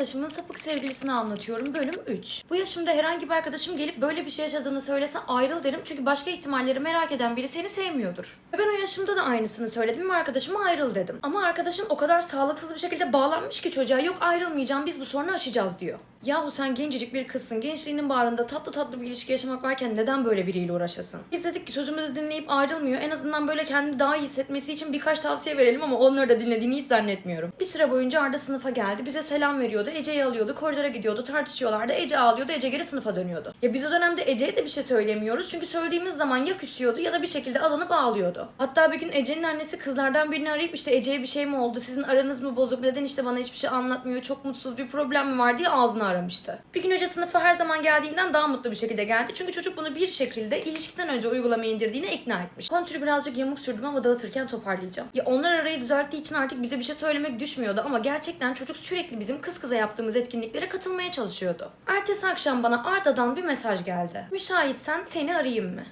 Arkadaşımın sapık sevgilisini anlatıyorum bölüm 3. Bu yaşımda herhangi bir arkadaşım gelip böyle bir şey yaşadığını söylese ayrıl derim çünkü başka ihtimalleri merak eden biri seni sevmiyordur. Ve ben o yaşımda da aynısını söyledim ve arkadaşıma ayrıl dedim. Ama arkadaşım o kadar sağlıksız bir şekilde bağlanmış ki çocuğa yok ayrılmayacağım biz bu sorunu aşacağız diyor. Yahu sen gencecik bir kızsın. Gençliğinin bağrında tatlı tatlı bir ilişki yaşamak varken neden böyle biriyle uğraşasın? Biz dedik ki sözümüzü dinleyip ayrılmıyor. En azından böyle kendini daha iyi hissetmesi için birkaç tavsiye verelim ama onları da dinlediğini hiç zannetmiyorum. Bir süre boyunca Arda sınıfa geldi. Bize selam veriyordu. Ece'yi alıyordu. Koridora gidiyordu. Tartışıyorlardı. Ece ağlıyordu. Ece geri sınıfa dönüyordu. Ya biz o dönemde Ece'ye de bir şey söylemiyoruz. Çünkü söylediğimiz zaman ya küsüyordu ya da bir şekilde alınıp ağlıyordu. Hatta bir gün Ece'nin annesi kızlardan birini arayıp işte Ece'ye bir şey mi oldu? Sizin aranız mı bozuk? Neden işte bana hiçbir şey anlatmıyor? Çok mutsuz bir problem mi var diye ağzını aramıştı. Bir gün hoca sınıfa her zaman geldiğinden daha mutlu bir şekilde geldi. Çünkü çocuk bunu bir şekilde ilişkiden önce uygulamaya indirdiğine ikna etmiş. Kontürü birazcık yamuk sürdüm ama dağıtırken toparlayacağım. Ya onlar arayı düzelttiği için artık bize bir şey söylemek düşmüyordu ama gerçekten çocuk sürekli bizim kız kıza yaptığımız etkinliklere katılmaya çalışıyordu. Ertesi akşam bana Arda'dan bir mesaj geldi. Müsaitsen seni arayayım mı?